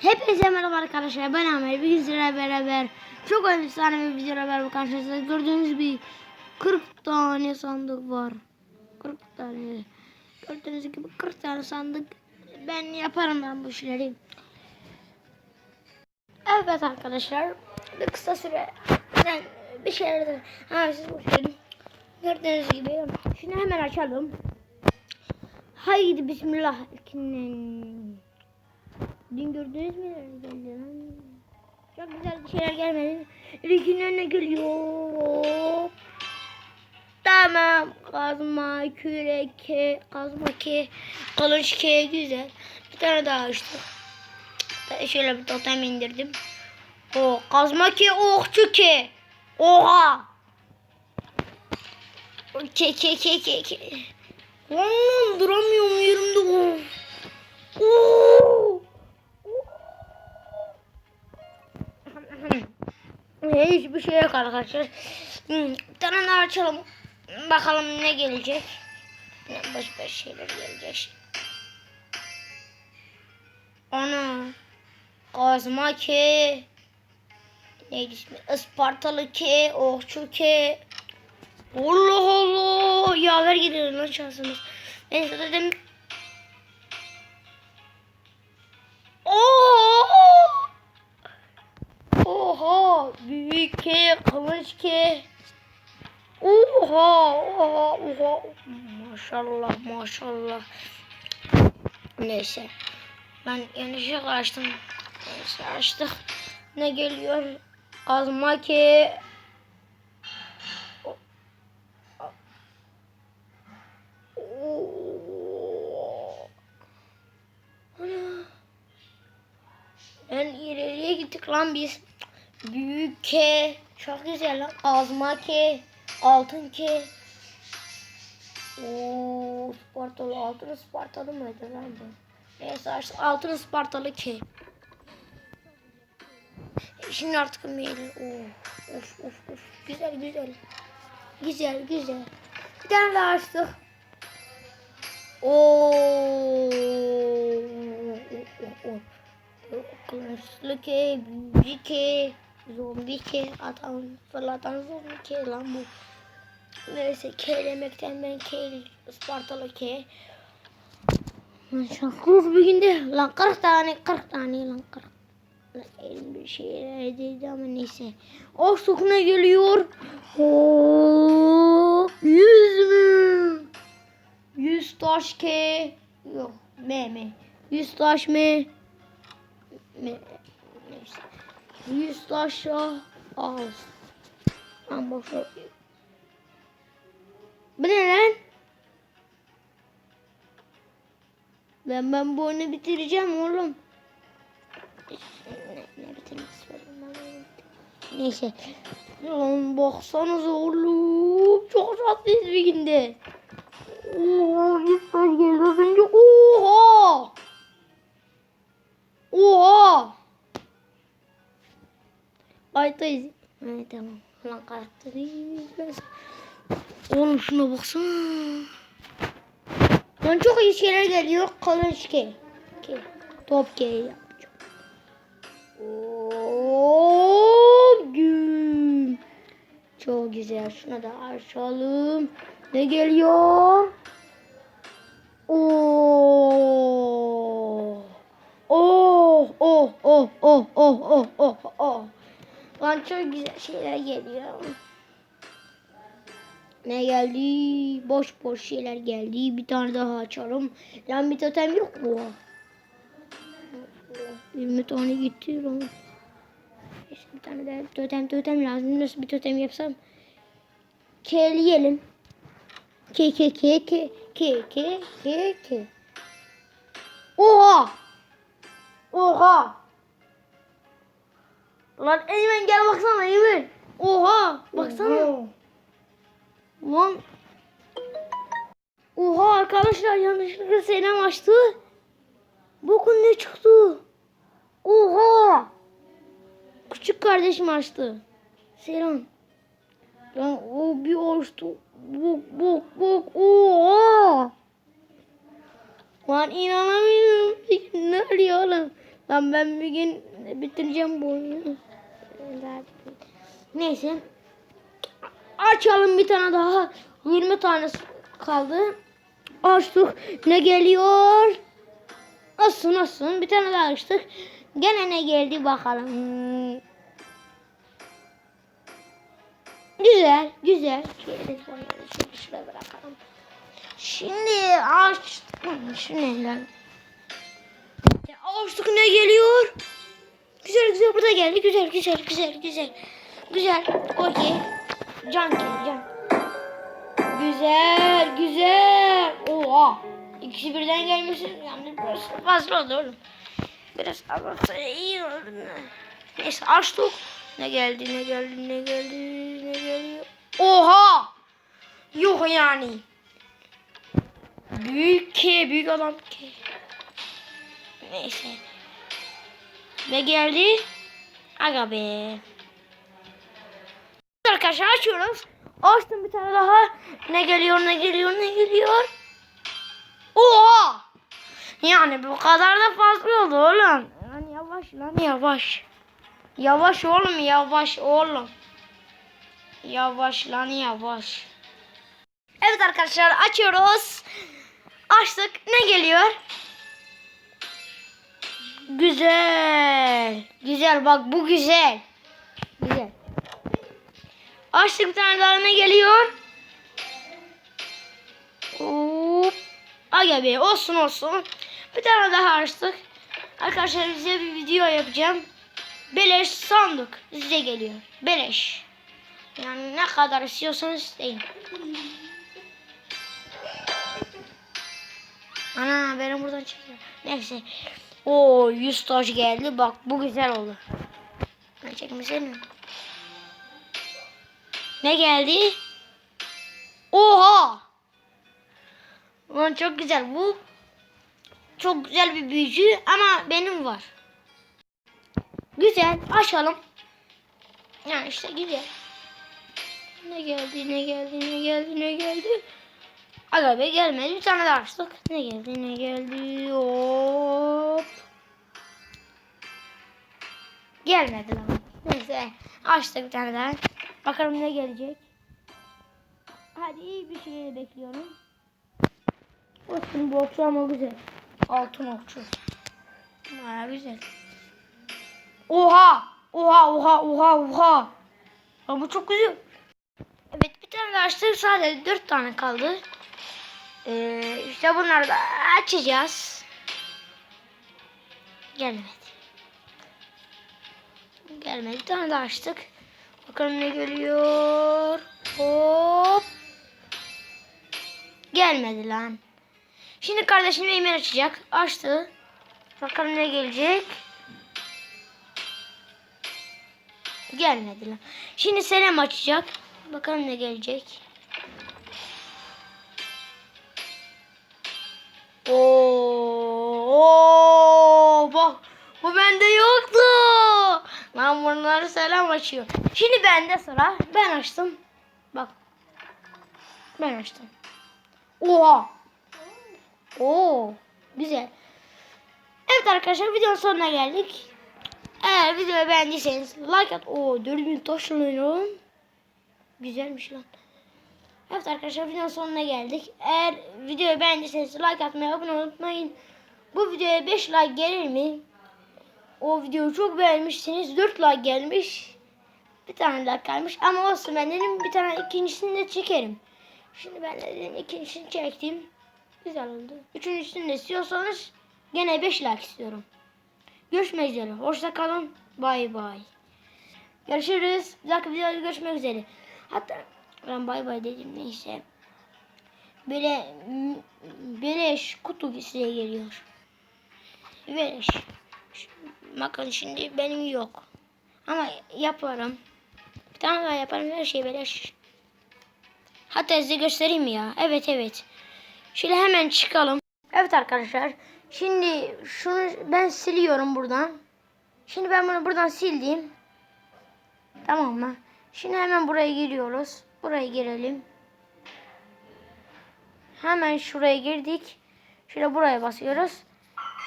Hepinize merhaba arkadaşlar. Ben Ahmet. Bugün sizlerle beraber çok efsane bir videoyla beraber karşınızda. Gördüğünüz gibi 40 tane sandık var. 40 tane. Gördüğünüz gibi 40 tane sandık. Ben yaparım ben bu işleri. Evet arkadaşlar. Bir kısa süre ben bir şeyler de ha, siz boş verin. Gördüğünüz gibi. Şimdi hemen açalım. Haydi bismillah. Dün gördünüz mü? Lan. Çok güzel şeyler gelmedi. İlkinden ne geliyor? Tamam. Kazma, kürek, kazma ke, kılıç ke güzel. Bir tane daha açtık. Şöyle bir totem indirdim. O kazma ke, okçu ke. Oha. Ke ke ke ke ke. Oğlum duramıyorum yerimde. Oo. Hiçbir şey yok arkadaşlar. Daha açalım. Bakalım ne gelecek. Boş boş şeyler gelecek. Ana. Kazma ki. Neydi ismi? Ispartalı ki. Okçu ki. Allah Allah. Yaver gidiyor lan şansımız. Neyse dedim. Oo! Oha! Büyük ke. Oha! Oha! Oha! Maşallah maşallah. Neyse. Ben yanlışlıkla açtım. Neyse açtık. Ne geliyor? Kazma ki. Yani ileriye gittik lan biz. Büyük ke. Çok güzel lan. Azma ke. Altın ke. Oo, Spartalı. Altın Spartalı mıydı lan bu? Neyse. Altın Spartalı ke. E, Şimdi artık meyil. Of of of of. Güzel güzel. Güzel güzel. Bir tane daha açtık. Oo. Kılıçlı ke, büyücü ke, zombi ke, adam fırlatan zombi ke lan bu. Neyse ke demekten ben ke, Ispartalı ke. Şanslı bir günde lan 40 tane 40 tane lan 40. Lan bir şeyler dedi ama neyse. O sokuna geliyor. Oo, 100 mü? 100 taş ke. Yok me me. 100 taş me. Me. Neyse. 100 taşa al. Lan boş. Bu ne lan? Ben ben bu oyunu bitireceğim oğlum. Ne, ne bitirmesi. Neyse. Lan baksanıza oğlum. Çok şanslıyız bir günde. Oha Aytayız. Evet tamam. Lan karakteri Oğlum şuna baksana. Lan çok iyi şeyler geliyor. Ke. Ke. Top ke yapacağım. Oo, güm. Çok güzel. Şuna da açalım. Ne geliyor? Oo. Oh, oh, oh, oh, oh, oh, oh, oh. Lan çok güzel şeyler geliyor. Ne geldi? Boş boş şeyler geldi. Bir tane daha açalım. Lan bir totem yok mu? 20 tane gitti. Neyse, Bir tane daha totem totem lazım. Nasıl bir totem yapsam? Keleyelim. Ke ke ke ke ke ke ke ke. Oha! Oha! Lan Eymen gel baksana Eymen. Oha! Baksana. Lan. Oha arkadaşlar yanlışlıkla Senem açtı. Bakın ne çıktı. Oha. Küçük kardeşim açtı. Selam. Lan o bir açtı. Bak bak bak. Oha. Lan inanamıyorum. Ne oluyor oğlum? Lan ben bir gün bitireceğim bu oyunu. Neyse. Açalım bir tane daha. 20 tane kaldı. Açtık. Ne geliyor? Olsun olsun. Bir tane daha açtık. Gene ne geldi bakalım. Güzel, güzel. Şöyle şuraya bırakalım. Şimdi aç. Şu ne lan? Ya Açtık ne geliyor? Güzel güzel burada geldi. Güzel güzel güzel güzel. Güzel. Okey. Can geldi can. Güzel güzel. Oha. İkisi birden gelmesin. Yani biraz fazla oldu oğlum. Biraz abartsa iyi olur. Neyse açtık. Ne geldi ne geldi ne geldi ne geliyor. Oha. Yok yani. Büyük ki büyük adam ki. Neyse. Ne geldi? Aga be. Arkadaşlar açıyoruz. Açtım bir tane daha. Ne geliyor ne geliyor ne geliyor. Oha! Yani bu kadar da fazla oldu oğlum. Lan yavaş lan yavaş. Yavaş oğlum yavaş oğlum. Yavaş lan yavaş. Evet arkadaşlar açıyoruz. Açtık. Ne geliyor? Güzel. Güzel bak bu güzel. Güzel. Açtık bir geliyor? Hop. Aga be olsun olsun. Bir tane daha açtık. Arkadaşlar size bir video yapacağım. Beleş sandık size geliyor. Beleş. Yani ne kadar istiyorsanız isteyin. Ana benim buradan çıkıyor. Neyse. O 100 taş geldi. Bak bu güzel oldu. Ben çekmesene. Ne geldi? Oha! Ulan çok güzel bu. Çok güzel bir büyücü ama benim var. Güzel. Açalım. Yani işte güzel. Ne geldi ne geldi ne geldi ne geldi. Aga be gelmedi. Bir tane daha açtık. Ne geldi ne geldi. Hop. Gelmedi lan. Neyse. Açtık bir tane daha. Bakalım ne gelecek. Hadi iyi bir şey bekliyorum. Olsun bu okçu ama güzel. Altın okçu. Baya güzel. Oha! Oha oha oha oha. Ya bu çok güzel. Evet bir tane daha açtık. Sadece dört tane kaldı. Ee, işte bunları da açacağız. Gelmedi. Gelmedi. Bir tane daha açtık. Bakalım ne geliyor. Hop. Gelmedi lan. Şimdi kardeşim Eymen açacak. Açtı. Bakalım ne gelecek. Gelmedi lan. Şimdi Senem açacak. Bakalım ne gelecek. Oo, oo, bak bu bende yoktu. Ben bunları selam açıyor. Şimdi bende sıra. Ben açtım. Bak. Ben açtım. Oha. Oo, güzel. Evet arkadaşlar videonun sonuna geldik. Eğer videoyu beğendiyseniz like at. Oo 4000 taş oğlum. Güzelmiş lan. Evet arkadaşlar videonun sonuna geldik. Eğer videoyu beğendiyseniz like atmayı abone unutmayın. Bu videoya 5 like gelir mi? O videoyu çok beğenmişsiniz. 4 like gelmiş. Bir tane like gelmiş. Ama olsun ben dedim bir tane ikincisini de çekerim. Şimdi ben de dedim ikincisini çektim. Güzel oldu. Üçüncüsünü de istiyorsanız gene 5 like istiyorum. Görüşmek üzere. Hoşça kalın. Bay bay. Görüşürüz. Bir dahaki videoda görüşmek üzere. Hatta ben bay bay dedim neyse. Böyle m- beleş kutu size geliyor. Beleş. Bakın şimdi benim yok. Ama yaparım. Bir tane daha yaparım. Her şey beleş. Hatta size göstereyim ya. Evet evet. Şöyle hemen çıkalım. Evet arkadaşlar. Şimdi şunu ben siliyorum buradan. Şimdi ben bunu buradan sildim. Tamam mı? Şimdi hemen buraya giriyoruz. Buraya girelim. Hemen şuraya girdik. Şöyle buraya basıyoruz.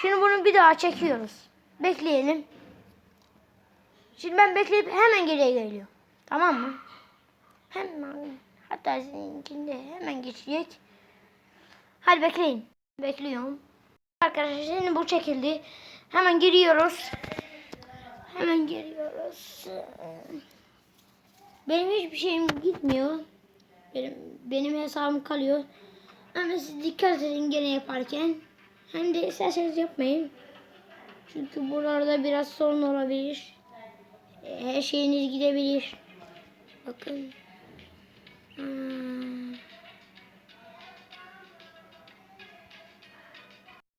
Şimdi bunu bir daha çekiyoruz. Bekleyelim. Şimdi ben bekleyip hemen geriye geliyorum. Tamam mı? Hemen. Hatta sizinkinde hemen geçecek. Hadi bekleyin. Bekliyorum. Arkadaşlar şimdi bu çekildi. Hemen giriyoruz. Hemen giriyoruz. Benim hiçbir şeyim gitmiyor. Benim, benim hesabım kalıyor. Ama siz dikkat edin gene yaparken. Hem de isterseniz yapmayın. Çünkü buralarda biraz sorun olabilir. E, Her şeyiniz gidebilir. Bakın. Hmm.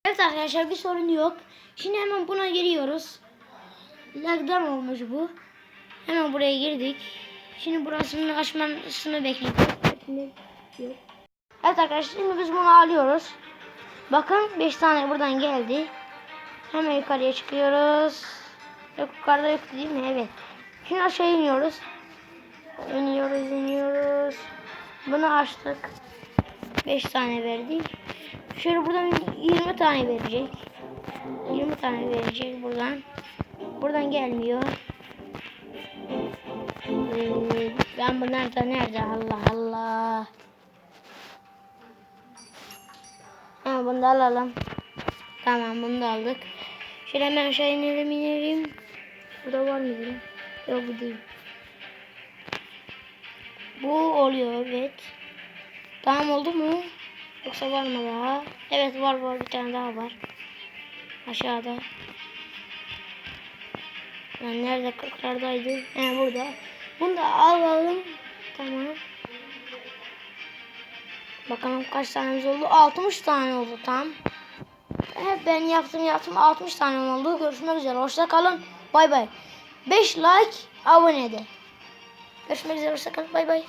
Evet arkadaşlar bir sorun yok. Şimdi hemen buna giriyoruz. Lagdan olmuş bu. Hemen buraya girdik. Şimdi burasını açmasını. Yok. Evet arkadaşlar şimdi biz bunu alıyoruz. Bakın 5 tane buradan geldi. Hemen yukarıya çıkıyoruz. Yok yukarıda yok değil mi? Evet. Şimdi aşağı iniyoruz. İniyoruz iniyoruz. Bunu açtık. 5 tane verdi. Şöyle buradan 20 tane verecek. 20 tane verecek buradan. Buradan gelmiyor. Ben bunlar da nerede? Allah Allah. Ha bunu da alalım. Tamam bunu da aldık. Şöyle hemen aşağı inelim inelim. Burada var mı? Yok bu değil. Bu oluyor evet. Tamam oldu mu? Yoksa var mı daha? Evet var var bir tane daha var. Aşağıda. Yani nerede kırklardaydı? He burada. Bunu da alalım. Tamam. Bakalım kaç tanemiz oldu? 60 tane oldu tam. Evet ben yaptım yaptım 60 tane oldu. Görüşmek üzere. Hoşça kalın. Bay bay. 5 like abone de. Görüşmek üzere. Hoşça kalın. Bay bay.